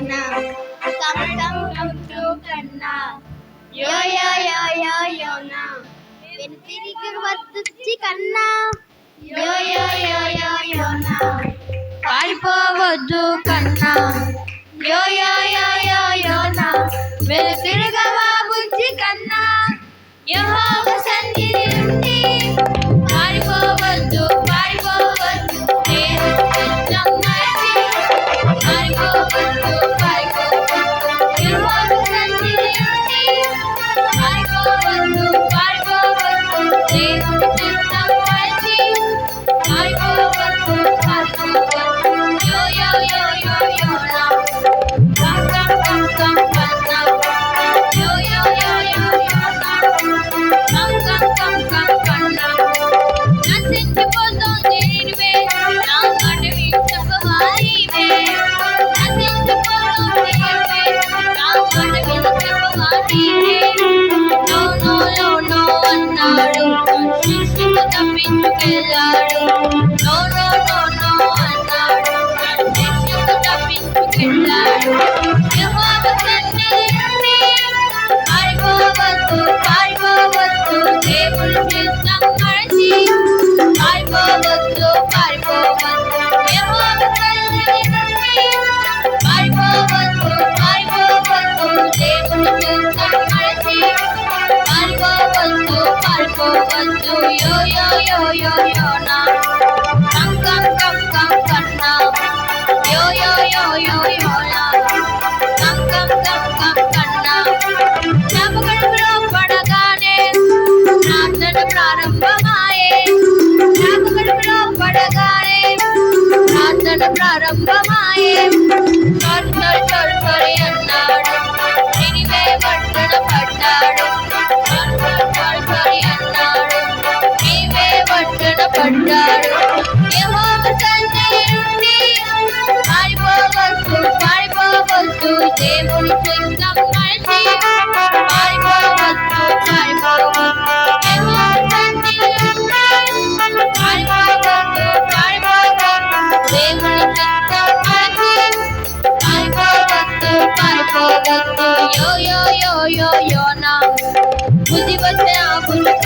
నా తమ్ తమ్ తమ్ త్రూ కన్నా. యో పారిపోవద్దు కన్నా. యో యో యో యో యో నా. వెనుతిరి అతీతే నో నో నో అన్నాడు సృష్టికి Marco Polo, Marco yo yo yo yo yo. yo yo yo yo yo now. Would you